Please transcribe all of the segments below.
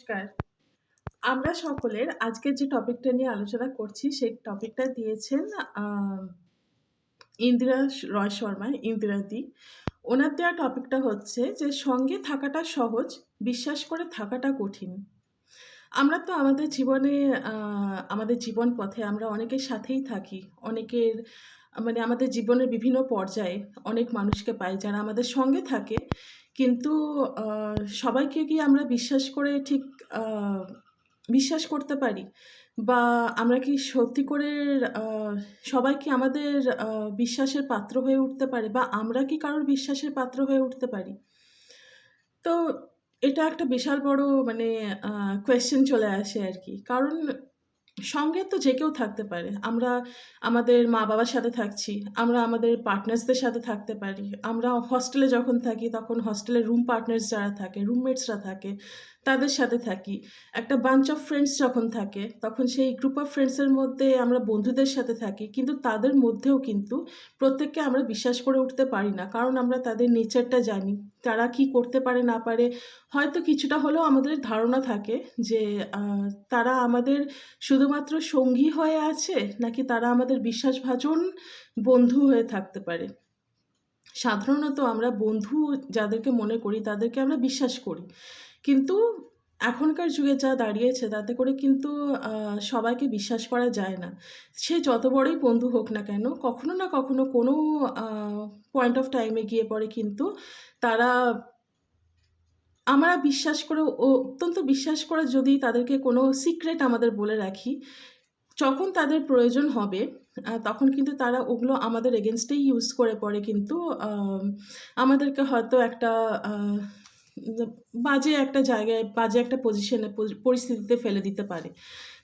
নমস্কার। আমরা সকলের আজকের যে টপিকটা নিয়ে আলোচনা করছি, সেই টপিকটা দিয়েছেন ইন্দিরা রয় শর্মা ইন্দিরাদি ওনার দেওয়া টপিকটা হচ্ছে যে, সঙ্গে থাকাটা সহজ, বিশ্বাস করে থাকাটা কঠিন। আমরা তো আমাদের জীবনে আমাদের জীবন পথে আমরা অনেকের সাথেই থাকি। অনেকের মানে আমাদের জীবনের বিভিন্ন পর্যায়ে অনেক মানুষকে পাই যারা আমাদের সঙ্গে থাকে। কিন্তু সবাইকে কি আমরা বিশ্বাস করে ঠিক বিশ্বাস করতে পারি? বা আমরা কি সত্যি করে সবাই কি আমাদের বিশ্বাসের পাত্র হয়ে উঠতে পারে? বা আমরা কি কারোর বিশ্বাসের পাত্র হয়ে উঠতে পারি? তো এটা একটা বিশাল বড় মানে কোয়েশ্চেন চলে আসে আর কি। কারণ সঙ্গে তো যে কেউ থাকতে পারে। আমরা আমাদের মা বাবার সাথে থাকছি, আমরা আমাদের পার্টনার্সদের সাথে থাকতে পারি। আমরা হস্টেলে যখন থাকি, তখন হস্টেলের রুম পার্টনার্স যারা থাকে রুমমেটসরা থাকে তাদের সাথে থাকি। একটা বাঞ্চ অফ ফ্রেন্ডস যখন থাকে, তখন সেই গ্রুপ অফ ফ্রেন্ডসের মধ্যে আমরা বন্ধুদের সাথে থাকি, কিন্তু তাদের মধ্যেও কিন্তু প্রত্যেককে আমরা বিশ্বাস করে উঠতে পারি না, কারণ আমরা তাদের নেচারটা জানি। তারা কি করতে পারে, না পারে, হয়তো কিছুটা হলেও আমাদের ধারণা থাকে যে তারা আমাদের শুধুমাত্র সঙ্গী হয়ে আছে, নাকি তারা আমাদের বিশ্বাসভাজন বন্ধু হয়ে থাকতে পারে। সাধারণত আমরা বন্ধু যাদেরকে মনে করি, তাদেরকে আমরা বিশ্বাস করি। কিন্তু এখনকার যুগে যা দাঁড়িয়েছে, তাতে করে কিন্তু সবাইকে বিশ্বাস করা যায় না। সে যত বড়ই বন্ধু হোক না কেন, কখনো না কখনো কোনো পয়েন্ট অফ টাইমে গিয়ে পড়ে কিন্তু তারা আমরা বিশ্বাস করে অত্যন্ত বিশ্বাস করে যদি তাদেরকে কোনো সিক্রেট আমাদের বলে রাখি, যখন তাদের প্রয়োজন হবে তখন কিন্তু তারা ওগুলো আমাদের এগেনস্টেই ইউজ করে পরে কিন্তু আমাদেরকে হয়তো একটা বাজে একটা জায়গায়, বাজে একটা পজিশনে পরিস্থিতিতে ফেলে দিতে পারে।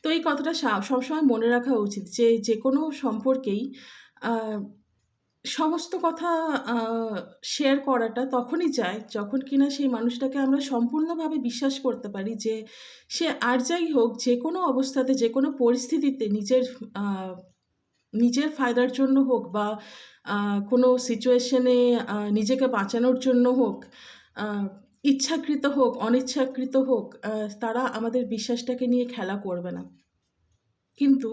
তো এই কথাটা সবসময় মনে রাখা উচিত যে যে কোনো সম্পর্কেই সমস্ত কথা শেয়ার করাটা তখনই যায় যখন কিনা সেই মানুষটাকে আমরা সম্পূর্ণভাবে বিশ্বাস করতে পারি যে, সে আর যাই হোক যে কোনো অবস্থাতে, যে কোনো পরিস্থিতিতে নিজের নিজের ফায়দার জন্য হোক বা কোনো সিচুয়েশনে নিজেকে বাঁচানোর জন্য হোক ইচ্ছাকৃত হোক অনিচ্ছাকৃত হোক তারা আমাদের বিশ্বাসটাকে নিয়ে খেলা করবে না। কিন্তু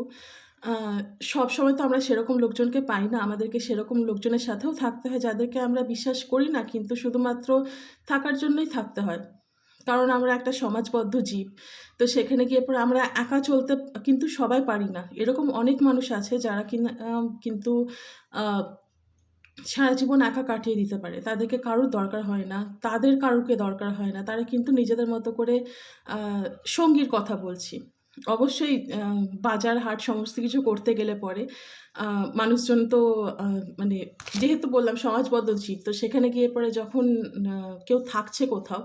আহ, সবসময় তো আমরা সেরকম লোকজনকে পাই না। আমাদেরকে সেরকম লোকজনের সাথেও থাকতে হয় যাদেরকে আমরা বিশ্বাস করি না কিন্তু শুধুমাত্র থাকার জন্যই থাকতে হয়। কারণ আমরা একটা সমাজবদ্ধ জীব তো সেখানে গিয়ে পরে আমরা একা চলতে কিন্তু সবাই পারি না। এরকম অনেক মানুষ আছে যারা কিনা কিন্তু সারা জীবন একা কাটিয়ে দিতে পারে। তাদেরকে কারোর দরকার হয় না। তাদের কারোরকে দরকার হয় না। তারা কিন্তু নিজেদের মতো করে সঙ্গীর কথা বলছি। অবশ্যই বাজার হাট সমস্ত কিছু করতে গেলে পরে মানুষজন তো মানে যেহেতু বললাম সমাজবদ্ধ জীব তো সেখানে গিয়ে পরে যখন কেউ থাকছে কোথাও,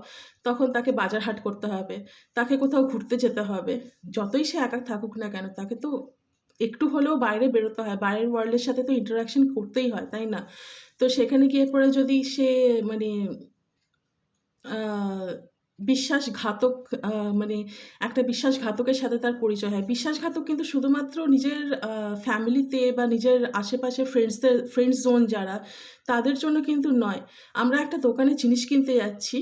তখন তাকে বাজার হাট করতে হবে। তাকে কোথাও ঘুরতে যেতে হবে। যতই সে একা থাকুক না কেন, তাকে তো একটু হলেও বাইরে বেরোতে হয়। বাইরের ওয়ার্ল্ডের সাথে তো ইন্টারাকশন করতেই হয়, তাই না? তো সেখানে গিয়ে পরে যদি সে মানে বিশ্বাসঘাতক মানে একটা বিশ্বাসঘাতকের সাথে তার পরিচয় হয়। বিশ্বাসঘাতক কিন্তু শুধুমাত্র নিজের ফ্যামিলিতে বা নিজের আশেপাশে ফ্রেন্ডসদের ফ্রেন্ডস জোন যারা, তাদের জন্য কিন্তু নয়। আমরা একটা দোকানে জিনিস কিনতে যাচ্ছি,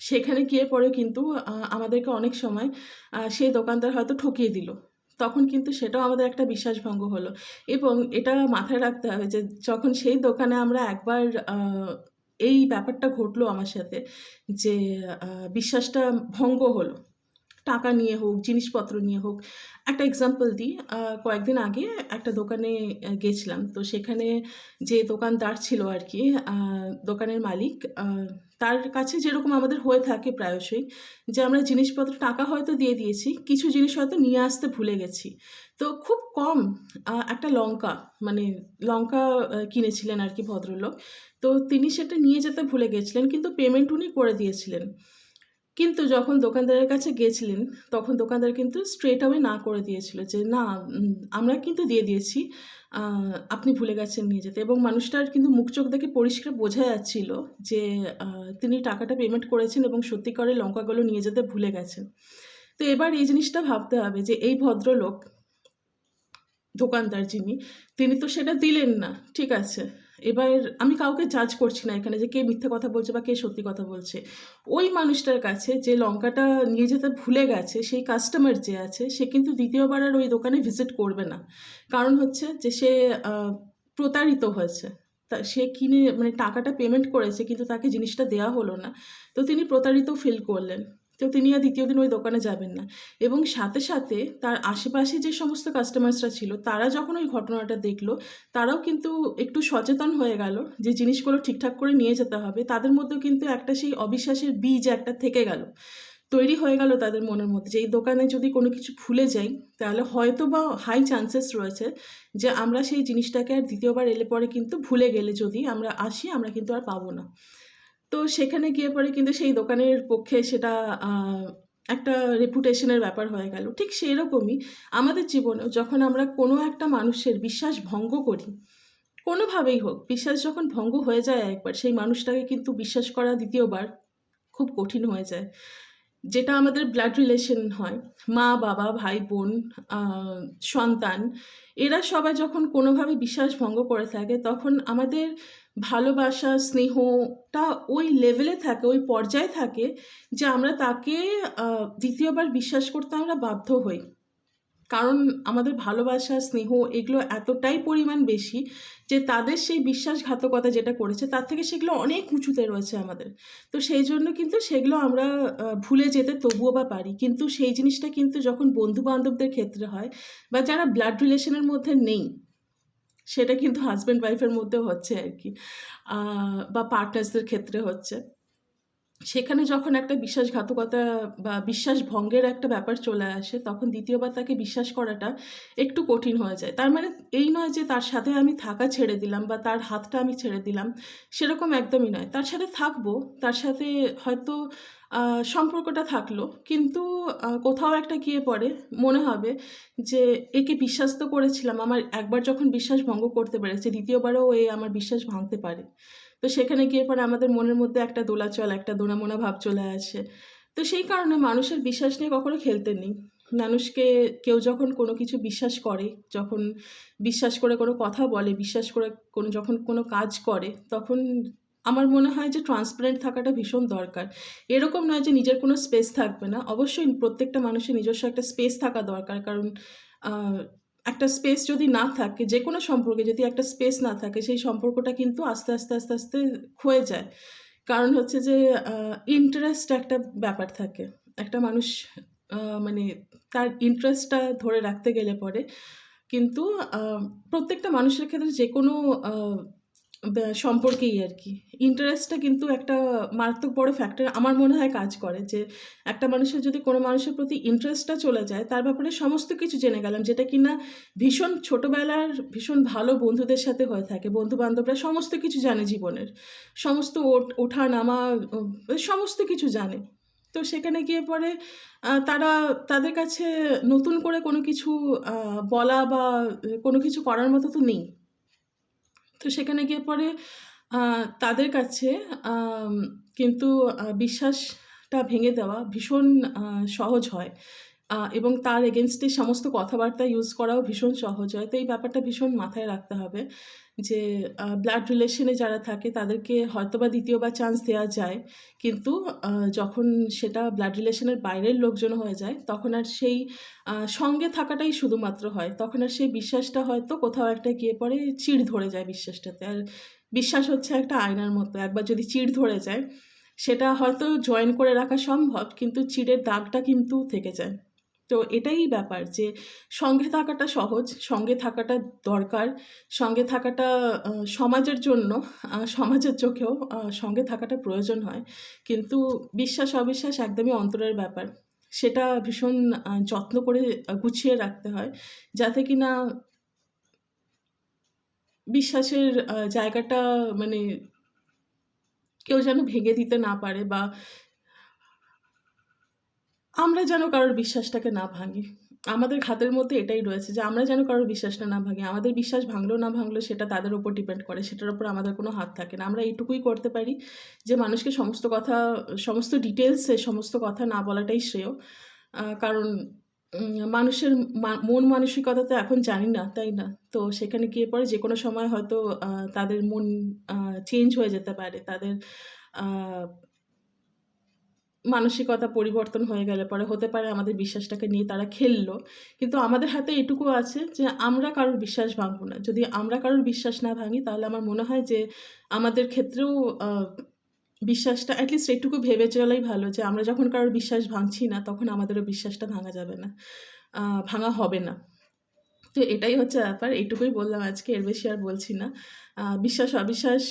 সেখানে গিয়ে পরে কিন্তু আমাদেরকে অনেক সময় সেই দোকানদার হয়তো ঠকিয়ে দিল। তখন কিন্তু সেটাও আমাদের একটা বিশ্বাসভঙ্গ হলো। এবং এটা মাথায় রাখতে হবে যে, যখন সেই দোকানে আমরা একবার এই ব্যাপারটা ঘটলো আমার সাথে যে বিশ্বাসটা ভঙ্গ হলো টাকা নিয়ে হোক, জিনিসপত্র নিয়ে হোক। একটা এক্সাম্পল দিই কয়েকদিন আগে একটা দোকানে গেছিলাম। তো সেখানে যে দোকানদার ছিল আর কি দোকানের মালিক তার কাছে যেরকম আমাদের হয়ে থাকে প্রায়শই, যে আমরা জিনিসপত্র টাকা হয়তো দিয়ে দিয়েছি, কিছু জিনিস হয়তো নিয়ে আসতে ভুলে গেছি। তো খুব কম একটা লঙ্কা মানে লঙ্কা কিনেছিলেন আর কি ভদ্রলোক। তো তিনি সেটা নিয়ে যেতে ভুলে গেছিলেন, কিন্তু পেমেন্ট উনি করে দিয়েছিলেন। কিন্তু যখন দোকানদারের কাছে গেছিলেন, তখন দোকানদার কিন্তু স্ট্রেট অ্যাওয়ে না করে দিয়েছিল যে, না আমরা কিন্তু দিয়ে দিয়েছি আপনি ভুলে গেছেন নিয়ে যেতে। এবং মানুষটার কিন্তু মুখ চোখ দেখে পরিষ্কার বোঝা যাচ্ছিল যে তিনি টাকাটা পেমেন্ট করেছেন এবং সত্যিকারের লঙ্কাগুলো নিয়ে যেতে ভুলে গেছেন। তো এবার এই জিনিসটা ভাবতে হবে যে, এই ভদ্রলোক, দোকানদার যিনি, তিনি তো সেটা দিলেন না, ঠিক আছে? এবার আমি কাউকে জাজ করছি না এখানে যে কে মিথ্যে কথা বলছে বা কে সত্যি কথা বলছে। ওই মানুষটার কাছে যে লঙ্কাটা নিয়ে যেতে ভুলে গেছে, সেই কাস্টমার যে আছে, সে কিন্তু দ্বিতীয়বার আর ওই দোকানে ভিজিট করবে না। কারণ হচ্ছে যে সে প্রতারিত হয়েছে। তা সে কিনে মানে টাকাটা পেমেন্ট করেছে, কিন্তু তাকে জিনিসটা দেওয়া হলো না। তো তিনি প্রতারিত ফিল করলেন। তো তিনি আর দ্বিতীয় দিন ওই দোকানে যাবেন না। এবং সাথে সাথে তার আশেপাশে যে সমস্ত কাস্টমার্সরা ছিল, তারা যখন ওই ঘটনাটা দেখল, তারাও কিন্তু একটু সচেতন হয়ে গেল যে জিনিসগুলো ঠিকঠাক করে নিয়ে যেতে হবে। তাদের মধ্যেও কিন্তু একটা সেই অবিশ্বাসের বীজ একটা থেকে গেল। তৈরি হয়ে গেল তাদের মনের মধ্যে যে এই দোকানে যদি কোনো কিছু ভুলে যাই, তাহলে হয়তো বা হাই চান্সেস রয়েছে যে আমরা সেই জিনিসটাকে আর দ্বিতীয়বার এলে পরে কিন্তু ভুলে গেলে যদি আমরা আসি, আমরা কিন্তু আর পাবো না। তো সেখানে গিয়ে পরে কিন্তু সেই দোকানের পক্ষে সেটা একটা রেপুটেশনের ব্যাপার হয়ে গেল। ঠিক সেই রকমই আমাদের জীবনেও যখন আমরা কোনো একটা মানুষের বিশ্বাস ভঙ্গ করি, কোনোভাবেই হোক, বিশ্বাস যখন ভঙ্গ হয়ে যায় একবার, সেই মানুষটাকে কিন্তু বিশ্বাস করা দ্বিতীয়বার খুব কঠিন হয়ে যায়। যেটা আমাদের ব্লাড রিলেশন হয়, মা, বাবা, ভাই, বোন সন্তান, এরা সবাই যখন কোনোভাবে বিশ্বাস ভঙ্গ করে থাকে, তখন আমাদের ভালোবাসা, স্নেহটা ওই লেভেলে থাকে, ওই পর্যায়ে থাকে যে আমরা তাকে দ্বিতীয়বার বিশ্বাস করতে আমরা বাধ্য হই। কারণ আমাদের ভালোবাসা, স্নেহ এগুলো এতটাই পরিমাণ বেশি যে তাদের সেই বিশ্বাসঘাতকতা যেটা করেছে, তার থেকে সেগুলো অনেক উঁচুতে রয়েছে আমাদের। তো সেই জন্য কিন্তু সেগুলো আমরা ভুলে যেতে তবুও বা পারি। কিন্তু সেই জিনিসটা কিন্তু যখন বন্ধু বান্ধবদের ক্ষেত্রে হয় বা যারা ব্লাড রিলেশনের মধ্যে নেই সেটা কিন্তু হাজব্যান্ড ওয়াইফের মধ্যেও হচ্ছে আর কি। বা পার্টনার্সদের ক্ষেত্রে হচ্ছে। সেখানে যখন একটা বিশ্বাসঘাতকতা বা বিশ্বাস ভঙ্গের একটা ব্যাপার চলে আসে, তখন দ্বিতীয়বার তাকে বিশ্বাস করাটা একটু কঠিন হয়ে যায়। তার মানে এই নয় যে তার সাথে আমি থাকা ছেড়ে দিলাম বা তার হাতটা আমি ছেড়ে দিলাম, সেরকম একদমই নয়। তার সাথে থাকব, তার সাথে হয়তো সম্পর্কটা থাকল। কিন্তু কোথাও একটা গিয়ে পরে মনে হবে যে, একে বিশ্বাস তো করেছিলাম। আমার একবার যখন বিশ্বাস ভঙ্গ করতে পেরেছে, দ্বিতীয়বারও এ আমার বিশ্বাস ভাঙতে পারে। তো সেখানে গিয়ে পরে আমাদের মনের মধ্যে একটা দোলাচল, একটা দোনামোনা ভাব চলে আসে। তো সেই কারণে মানুষের বিশ্বাস নিয়ে কখনো খেলতে নেই। মানুষকে কেউ যখন কোনো কিছু বিশ্বাস করে, যখন বিশ্বাস করে কোনো কথা বলে, বিশ্বাস করে কোনো, যখন কোনো কাজ করে, তখন আমার মনে হয় যে ট্রান্সপারেন্ট থাকাটা ভীষণ দরকার। এরকম নয় যে নিজের কোনো স্পেস থাকবে না। অবশ্যই প্রত্যেকটা মানুষের নিজস্ব একটা স্পেস থাকা দরকার। কারণ একটা স্পেস যদি না থাকে যে কোনো সম্পর্কে যদি একটা স্পেস না থাকে, সেই সম্পর্কটা কিন্তু আস্তে আস্তে আস্তে আস্তে ক্ষয়ে যায়। কারণ হচ্ছে যে ইন্টারেস্ট একটা ব্যাপার থাকে। একটা মানুষ মানে তার ইন্টারেস্টটা ধরে রাখতে গেলে পরে। কিন্তু প্রত্যেকটা মানুষের ক্ষেত্রে যে কোনো সম্পর্কেই আর কি। ইন্টারেস্টটা কিন্তু একটা মারাত্মক বড় ফ্যাক্টর আমার মনে হয় কাজ করে যে, একটা মানুষের যদি কোনো মানুষের প্রতি ইন্টারেস্টটা চলে যায়, তার ব্যাপারে সমস্ত কিছু জেনে গেলাম, যেটা কিনা ভীষণ ছোটোবেলার ভীষণ ভালো বন্ধুদের সাথে হয়ে থাকে বন্ধু বান্ধবরা সমস্ত কিছু জানে জীবনের। সমস্ত ওঠা নামা সমস্ত কিছু জানে। তো সেখানে গিয়ে পরে তারা, তাদের কাছে নতুন করে কোনো কিছু বলা বা কোনো কিছু করার মতো তো নেই। তো সেখানে গিয়ে পরে তাদের কাছে কিন্তু বিশ্বাসটা ভেঙে দেওয়া ভীষণ সহজ হয়। এবং তার এগেনস্টে সমস্ত কথাবার্তা ইউজ করাও ভীষণ সহজ হয়। তো এই ব্যাপারটা ভীষণ মাথায় রাখতে হবে যে ব্লাড রিলেশনে যারা থাকে তাদেরকে হয়তো বা দ্বিতীয়বার চান্স দেওয়া যায়। কিন্তু যখন সেটা ব্লাড রিলেশনের বাইরের লোকজন হয়ে যায়, তখন আর সেই সঙ্গে থাকাটাই শুধুমাত্র হয়। তখন আর সেই বিশ্বাসটা হয়তো কোথাও একটা গিয়ে পরে চিড় ধরে যায় বিশ্বাসটাতে। আর বিশ্বাস হচ্ছে একটা আয়নার মতো। একবার যদি চিড় ধরে যায়, সেটা হয়তো জয়েন করে রাখা সম্ভব, কিন্তু চিড়ের দাগটা কিন্তু থেকে যায়। তো এটাই ব্যাপার যে সঙ্গে থাকাটা সহজ, সঙ্গে থাকাটা দরকার, সঙ্গে থাকাটা সমাজের জন্য সমাজের চোখেও সঙ্গে থাকাটা প্রয়োজন হয়। কিন্তু বিশ্বাস, অবিশ্বাস একদমই অন্তরের ব্যাপার। সেটা ভীষণ যত্ন করে গুছিয়ে রাখতে হয় যাতে কি না বিশ্বাসের জায়গাটা মানে কেউ যেন ভেঙে দিতে না পারে বা আমরা যেন কারোর বিশ্বাসটাকে না ভাঙি। আমাদের হাতের মধ্যে এটাই রয়েছে যে আমরা যেন কারোর বিশ্বাসটা না ভাঙি। আমাদের বিশ্বাস ভাঙলো না ভাঙলো সেটা তাদের উপর ডিপেন্ড করে। সেটার উপর আমাদের কোনো হাত থাকে না। আমরা এইটুকুই করতে পারি যে মানুষকে সমস্ত কথা সমস্ত ডিটেলসে সমস্ত কথা না বলাটাই শ্রেয়। কারণ মানুষের মন মানসিকতা তো এখন জানি না, তাই না? তো সেখানে গিয়ে পরে যে কোনো সময় হয়তো তাদের মন চেঞ্জ হয়ে যেতে পারে। তাদের মানসিকতা পরিবর্তন হয়ে গেলে পরে হতে পারে আমাদের বিশ্বাসটাকে নিয়ে তারা খেললো। কিন্তু আমাদের হাতে এটুকু আছে যে আমরা কারোর বিশ্বাস ভাঙবো না। যদি আমরা কারোর বিশ্বাস না ভাঙি, তাহলে আমার মনে হয় যে আমাদের ক্ষেত্রেও বিশ্বাসটা অ্যাটলিস্ট লিস্ট এটুকু ভেবে চলাই ভালো যে আমরা যখন কারোর বিশ্বাস ভাঙছি না, তখন আমাদেরও বিশ্বাসটা ভাঙা যাবে না। ভাঙা হবে না। তো এটাই হচ্ছে ব্যাপার। এইটুকুই বললাম আজকে। এর বেশি আর বলছি না। বিশ্বাস-অবিশ্বাস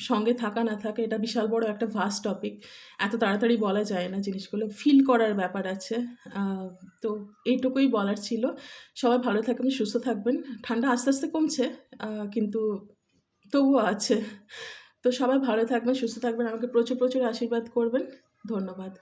সঙ্গে থাকা না থাকা এটা বিশাল বড় একটা ভাস্ট টপিক। এত তাড়াতাড়ি বলা যায় না জিনিসগুলো। ফিল করার ব্যাপার আছে। তো এইটুকুই বলার ছিল। সবাই ভালো থাকবেন, সুস্থ থাকবেন। ঠান্ডা আস্তে, আস্তে কমছে। কিন্তু তবুও আছে। তো সবাই ভালো থাকবেন, সুস্থ থাকবেন। আমাকে প্রচুর, প্রচুর আশীর্বাদ করবেন। ধন্যবাদ।